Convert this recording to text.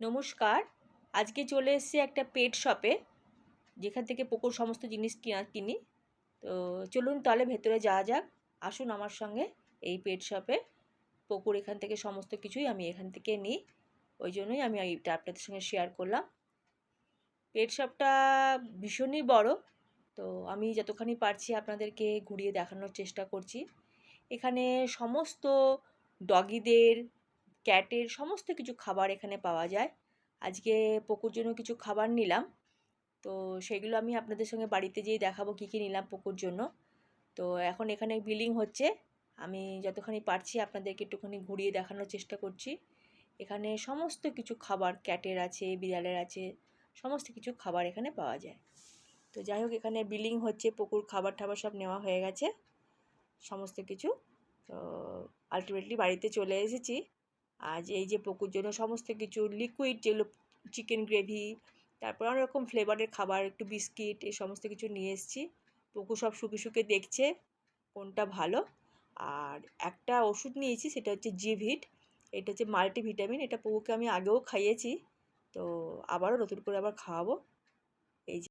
নমস্কার। আজকে চলে এসেছি একটা পেট শপে যেখান থেকে পোকোর সমস্ত জিনিস কিনা তো চলুন তাহলে ভেতরে যাওয়া যাক। আসুন আমার সঙ্গে এই পেট শপে পোকোর এখান থেকে সমস্ত কিছুই আমি এখান থেকে নিই। ওই জন্যই আমি এইটা আপনাদের সঙ্গে শেয়ার করলাম। পেট শপটা ভীষণই বড়। তো আমি যতখানি পারছি আপনাদেরকে ঘুরিয়ে দেখানোর চেষ্টা করছি। এখানে সমস্ত ডগিদের ক্যাটের সমস্ত কিছু খাবার এখানে পাওয়া যায়। আজকে পোকোর জন্য কিছু খাবার নিলাম। তো সেগুলো আমি আপনাদের সঙ্গে বাড়িতে যেয়ে দেখাবো কী কী নিলাম পোকোর জন্য। তো এখন এখানে বিলিং হচ্ছে। আমি যতখানি পারছি আপনাদেরকে একটুখানি ঘুরিয়ে দেখানোর চেষ্টা করছি। এখানে সমস্ত কিছু খাবার ক্যাটের আছে, বিড়ালের আছে, সমস্ত কিছু খাবার এখানে পাওয়া যায়। তো যাই হোক, এখানে বিলিং হচ্ছে, পুকুর খাবার টাবার সব নেওয়া হয়ে গেছে। সমস্ত কিছু। তো আলটিমেটলি বাড়িতে চলে এসেছি। আজ এই যে পকুর জন্য সমস্ত কিছু লিকুইড যেগুলো চিকেন গ্রেভি তারপর অনেক রকম ফ্লেভারের খাবার, একটু বিস্কিট এই সমস্ত কিছু নিয়ে এসেছি। পকু সব শুকে শুকে দেখছে কোনটা ভালো। আর একটা ওষুধ নিয়েছি, সেটা হচ্ছে জিভিট এটা হচ্ছে মাল্টিভিটামিন এটা পকুকে আমি আগেও খাইয়েছি। তো আবারও নতুন করে আবার খাওয়াবো।